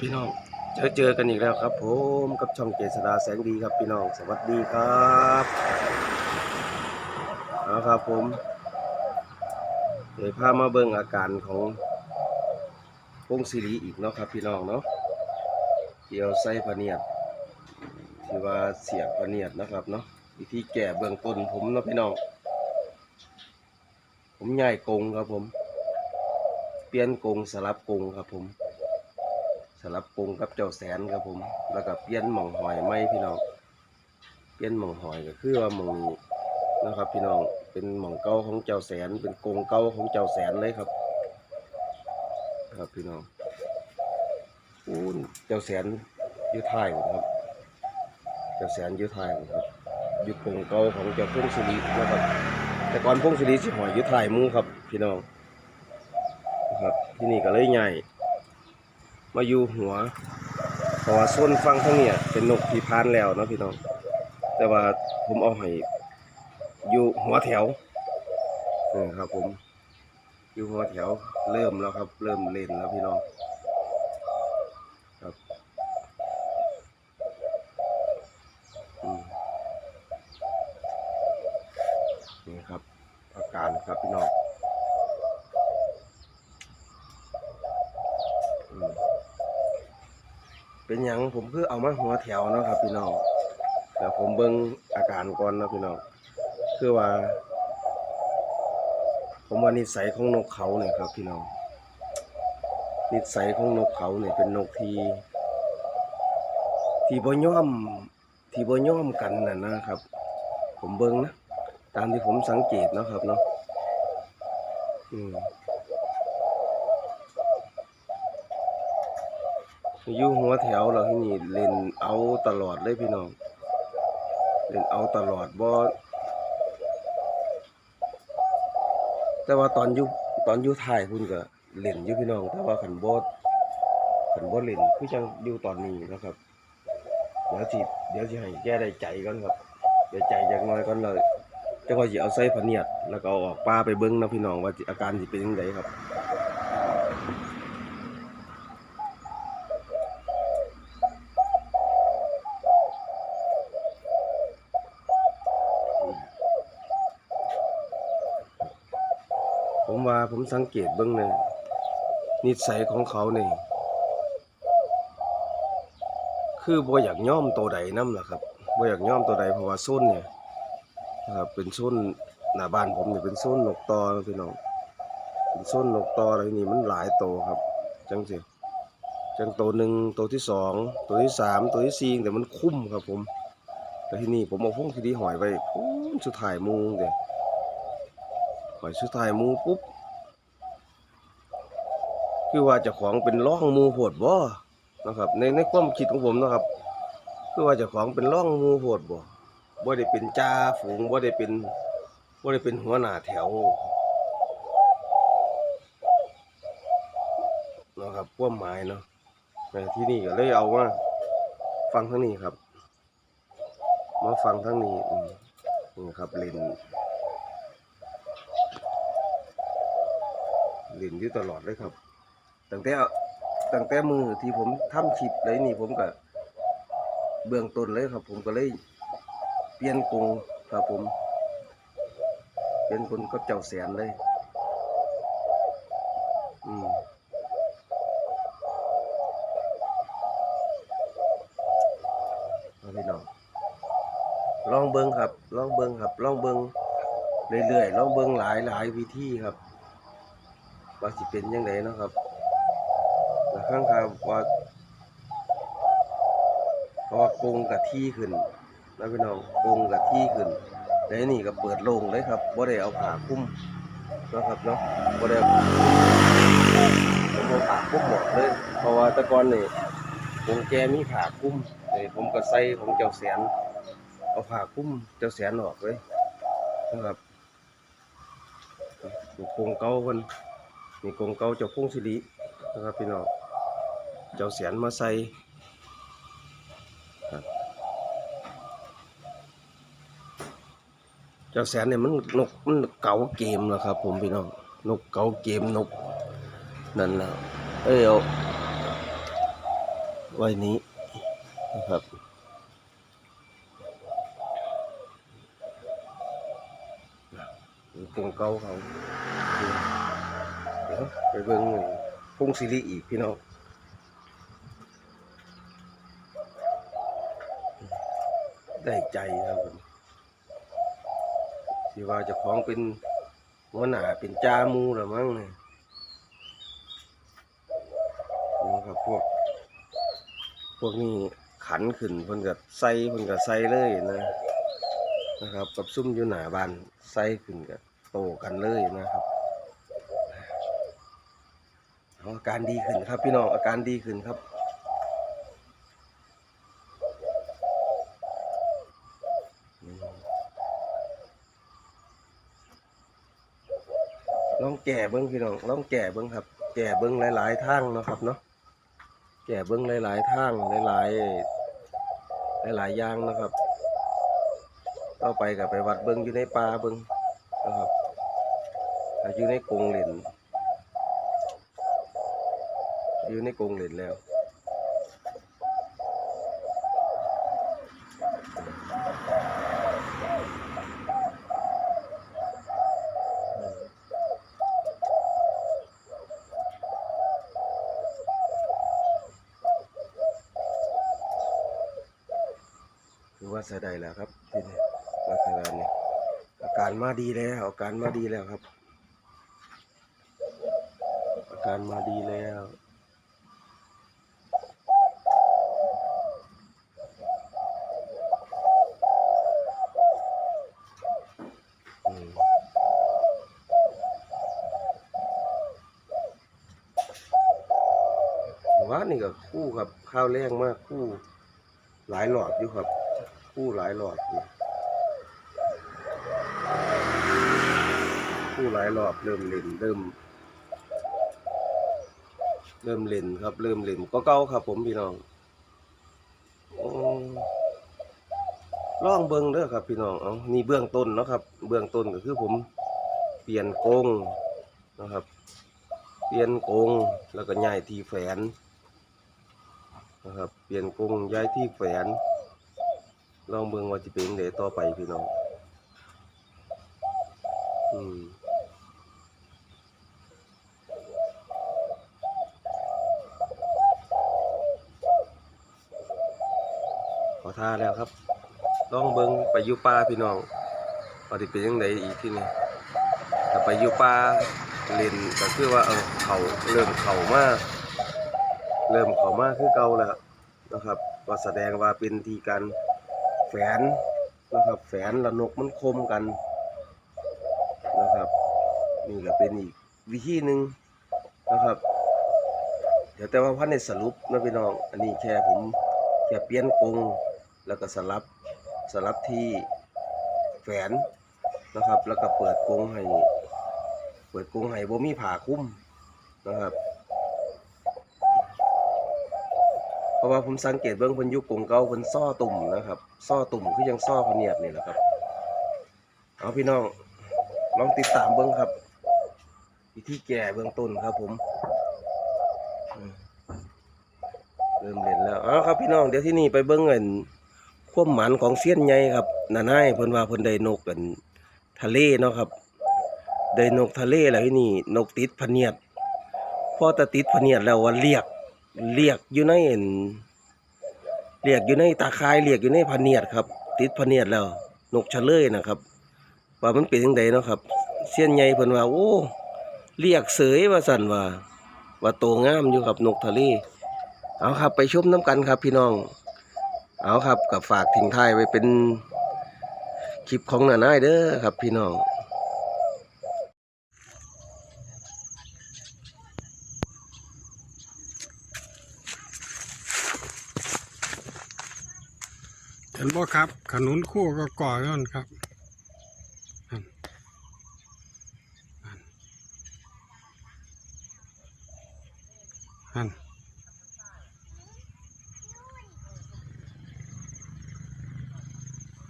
เจอเจอกันอีกแล้วครับ ผมกับช่องเจษดาแสงดีครับพี่น้อง สวัสดีครับเอาครับผมเดี๋ยวพามาเบิ่งอาการของพงศิริอีกเนาะครับ พี่น้องเนาะเกี่ยวไส้พเนียดที่ว่าเสียบพเนียดนะครับเนาะวิธีแก้เบื้องต้นผมเนาะพี่น้องผมย้ายกงครับผม เปลี่ยนกงสลับกงครับผม สลับกรงกับเจ้าแสนครับผม แล้วก็เปลี่ยนหม่องหอยไหมพี่น้องเปลี่ยนหม่องหอยก็คือว่าหม่องนี้นะครับ พี่น้องเป็นหม่องเก่าของเจ้าแสน เป็นกงเก่าของเจ้าแสนเลยครับ ครับพี่น้องอู้เจ้าแสนยุท้ายครับ เจ้าแสนยุท้ายครับอยู่กงเก่าของเจ้าพงศิรินะครับ แต่ก่อนพงศิริสิหอยยุท้ายหมูครับ พี่น้องครับ ที่นี่ก็เลยใหญ่ มาอยู่หัวหัวส้นฟังทั้งเนี่ยเป็นนกที่พานแล้วนะพี่น้อง แต่ว่าผมเอาให้อยู่หัวแถวนี่ครับผมอยู่หัวแถวเริ่มแล้วครับ เริ่มเล่นแล้วพี่น้องครับอืมนี่ครับอาการครับพี่น้องอืม เป็นหยังผมคือเอามาหัวแถวนะครับ พี่น้องเดี๋ยวผมเบิ่งอาการก่อนนะพี่น้องคือว่า ผมว่านิสัยของนกเขาเนี่ยครับ พี่น้องนิสัยของนกเขาเนี่ยเป็นนกที่ที่บ่ย่อมที่บ่ย่อมกันน่ะนะครับ ผมเบิ่งนะตามที่ผมสังเกตนะครับเนาะอืม อยู่หัวแถวเราที่นี่เล่นเอาตลอดเลยพี่น้อง เล่นเอาตลอดบ่แต่ว่าตอนอยู่ตอนอยู่ถ่ายคุณก็เล่นอยู่พี่น้อง แต่ว่าขันบ่ขันบ่เล่นคือจังอยู่ตอนนี้นะครับ เดี๋ยวสิเดี๋ยวสิให้แก้ได้ใจก่อนครับเดี๋ยวใจจักน่อยก่อนเลยจังว่าสิเอาใส่พะเนียด แล้วก็ออกป้าไปเบิ่งนะพี่น้องว่าอาการสิเป็นจังไดครับ ว่าผมสังเกตเบื้องเนี่ยนิสัยของเขาเนี่ยคือบ่อยากย่อมตัวใดน้ำล่ะครับบ่อยากย่อมตัวใดเพราะว่าส้นเนี่ยนะครับเป็นส้นหน้าบ้านผมเนี่ยเป็นส้นนกตอพี่น้องเป็นส้นนกตออะไรนี่มันหลายตัวครับจังสิจังตัวหนึ่งตัวที่สองตัวที่สามตัวที่สี่แต่มันคุ้มครับผมแต่ที่นี่ผมเอาพวกที่ดีหอยไปพูนสุดท้ายมูเดี๋ยข่อยสุดท้ายมูปุ๊บ คือว่าเจ้าของเป็นร่องมูโพดบ่นะครับ ในในความคิดของผมนะครับ คือว่าเจ้าของเป็นร่องมูโพดบ่บ่ได้เป็นจ่าฝูงบ่ได้เป็นบ่ได้เป็นหัวหน้าแถวนะครับความหมายเนาะแต่ที่นี่ก็เลยเอามาฟังทั้งนี้ครับ มาฟังทั้งนี้นี่ครับเล่นเล่นอยู่ตลอดเลยครับ ตั้งแต่ตั้งแต่มือที่ผมทำคลิปเลยนี่ผมก็เบื้องต้นเลยครับ ผมก็เลยเปลี่ยนกงครับผม เปลี่ยนกรงกับเจ้าแสนเลย อืมเอาพี่น้องลองเบิ้งครับ ลองเบิ้งครับ ลองเบิ้งเรื่อยๆลองเบิ้งหลายหลายวิธีครับ ว่าสิเป็นยังไงนะครับ ข้างคาว่าเพราะว่ากงกับที่ขึ้นนะพี่น้องกงกับที่ขึ้นแล้วนี่ก็เปิดโล่งเลยครับบ่ได้เอาผ้าคุ้มนะครับเนาะบ่ได้เอาผ้าคุ้มผมเอาผ้าคุ้มหมดเลย เพราะว่าตะกอนนี่กรงแกมีผ้าคุ้มเลยผมก็ใส่ของเจ้าแสน เอาผ้าคุ้มเจ้าแสนออกเลยนะครับกงเก่าเพิ่นนี่กงเก่าเจ้าพงศิรินะครับพี่น้อง เจ้าเสียนมาใส่เจ้าแสนเนี่ยมันนกมันเก่าเกมแล้วครับ ผมพี่น้องนกเก่าเกมนกนั่นแหละเอ้ยเอาไว้นี้นะครับกงเก่าเขาเดี๋ยวไปเบิ่งพุงซีรีอีกพี่น้อง ได้ใจครับผมที่ว่าจะคล้าของเป็นหัวหน้าเป็นจามูหรือมั้งเนี่ยนะครับพวก พวกนี้ขันขึ้นเพิ่นก็ใส่เพิ่นก็ใส่เลยนะนะครับ กับซุ่มอยู่หน้าบ้านใส่ขึ้นก็โตกันเลยนะครับอาอาการดีขึ้นครับพี่น้องอาการดีขึ้นครับ ลองแก่เบิ้งพี่น้องลองแก่เบิ้งครับ แก่เบิ้งหลายๆทางเนาะครับเนาะแก่เบิ้งหลายๆทางหลายๆหลายๆอย่างนะครับต่อไปกับไปวัดเบิ้งอยู่ในป่าเบิ้งนะครับอยู่ในกรงเหรนอยู่ในกรงเหรนแล้ว ว่าใส่ได้แล้วครับที่นี่ลักษณะนี้อาการมาดีแล้วอาการมาดีแล้วครับ อาการมาดีแล้วว่านี่ก็คู่ครับข้าวแรงมากคู่หลายหลอดอยู่ครับ คู่หลายหลอดอยู่คู่หลายหลอดเริ่มเล่นเริ่ม เริ่มเล่นครับ เริ่มเล่นก็เก่าครับ ผมพี่น้องอล่องเบิ้องเด้อครับ พี่น้องเอานี่เบื้องต้นเนาะครับ เบื้องต้นก็คือผมเปลี่ยนกรงนะครับ เปลี่ยนกรงแล้วก็ย้ายที่แฝนนะครับ เปลี่ยนกรงย้ายที่แฝน ลองเบิ่งว่าจะเป็นเดต่อไปพี่น้อง อืมขอท่าแล้วครับลองเบิ่งไปอยู่ป่าพี่น้องว่าจะเป็นยังไงอีกที่นี่ถ้าไปอยู่ป่าเล่นก็คือว่าเออเขาเริ่มเขามากเริ่มเขามากคือเก่าแล้วนะครับ ก็แสดงว่าเป็นทีการ แฝนนะครับ แฝนและนกมันคมกันนะครับ นี่ก็เป็นอีกวิธีหนึ่งนะครับ เดี๋ยวแต่ว่าพันในสรุปนะพี่น้องอันนี้แค่ผมแค่เปลี่ยนกรงแล้วก็สลับสลับที่แฝนนะครับ แล้วก็เปิดกรงให้ เปิดกรงให้บ่มีผ่าคุ้มนะครับ เพราะว่าผมสังเกตเบื้องพนยุกกงเก่าพนซ่อตุ่มนะครับซ่อตุ่มคือยังซ่อพเนียดนี่แหละครับ เอาพี่น้องลองติดตามเบื้องครับวิธีแก่เบื้องต้นครับ ผมเริ่มเล่นแล้วเอาครับพี่น้องเดี๋ยวที่นี่ไปเบื้องเงินความหมันของเสี้ยนใหญ่ครับนาน่ายเพิ่นว่าเพิ่นได้นกกันทะเลเนาะครับได้นกทะเลแล้วที่นี่นกติดพเนียดพอตะติดพเนียดแล้วว่าเรียก เรียกอยู่ในอั่นเรียกอยู่ในตาคายเรียกอยู่ในพเนียดครับ ติดพเนียดแล้ว นกเฉลยนะครับว่ามันเป็นยังไงเนาะครับเสี้ยนใหญ่เพิ่นว่าโอ้เรียกเสยว่าสั่นว่า ว่าโตงามอยู่กับนกทะเลเอาครับไปชมน้ำกันครับพี่น้อง เอาครับกับฝากทิ้งท้ายไว้เป็นคลิปของหน้าหน้าเด้อครับพี่น้อง นบ่ครับ ขนุนคู่ก็ก่อย้อนครับนั่นนั่นนั่น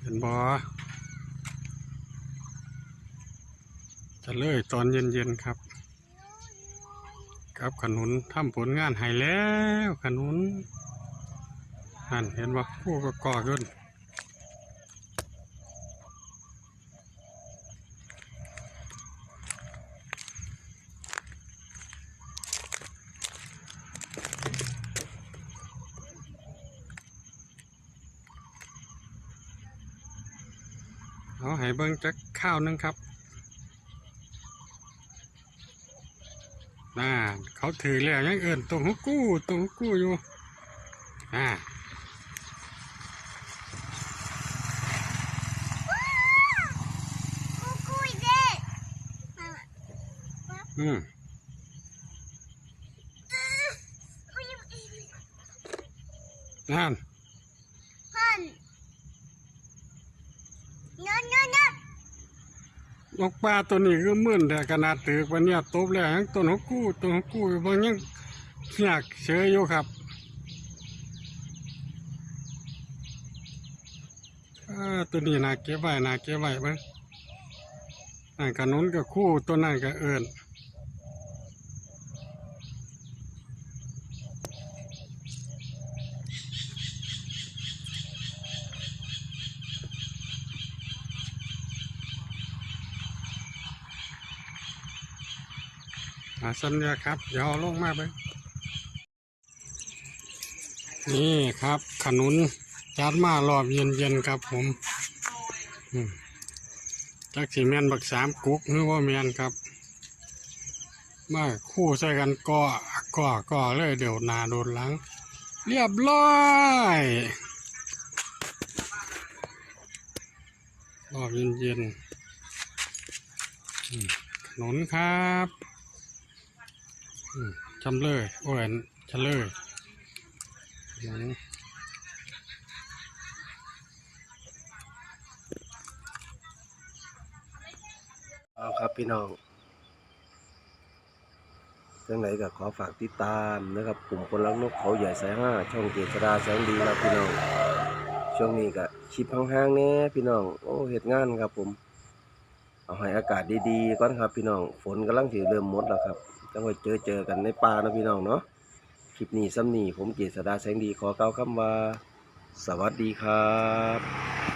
เห็นบ่จะเลยตอนเย็นๆครับ ครับขนุนทำผลงานให้แล้วขนุนนั่นเห็นบ่คู่ก็ก่อขึ้น ให้เบิ่งจักข้าวหนึงครับน่าเขาถือแล้วยังเอินตรงหุกกู้ตรงหุกกู้อยู่อ่าคุยเด้อืมนั่น พันเงินเงินเงิน นกปลาตัวนี้คือมื่นแต่ขนาดตือกวันนี้ตบแล้วยังต้นหกกู้ต้นหกกู้อยู่บางยังเสียกเฉยอยู่ครับตัวนี้นาเก็บไว้นาเก็บไว้บ้างนั่นกระนุนกับคู่ตัวนั่นก็เอิญ อาสัญญาครับ เดี๋ยวลงมาไปนี่ครับ ขนุนจัดมารอบเย็นๆครับผมจักสีแมนบักสามกุ๊กหรือว่าแมนครับ มาคู่ใส่กันก่อก่อก่อเลยเดี๋ยวนาโดนหลัง เรียบร้อยรอบเย็นๆอืมขนุนครับ จำเลยโอ้ยจำเลยขนุนเอาครับพี่น้องจังไหนก็ขอฝากติดตามนะครับกลุ่มคนรักนกเขาใหญ่สายห้าช่องเกษดาแสงดีครับพี่น้องช่วงนี้ก็ชิปห่างๆแน่พี่น้องโอ้เหตุงานครับผม เอาให้อากาศดีๆก่อนครับพี่น้องฝนกำลังถือเริ่มหมดแล้วครับ จังไว้เจอเจอกันในป่านะพี่น้องเนาะคลิปนี้ซ้ำนี้ผมเกียรติสดาแสงดีขอกล่าคำว่า สวัสดีครับ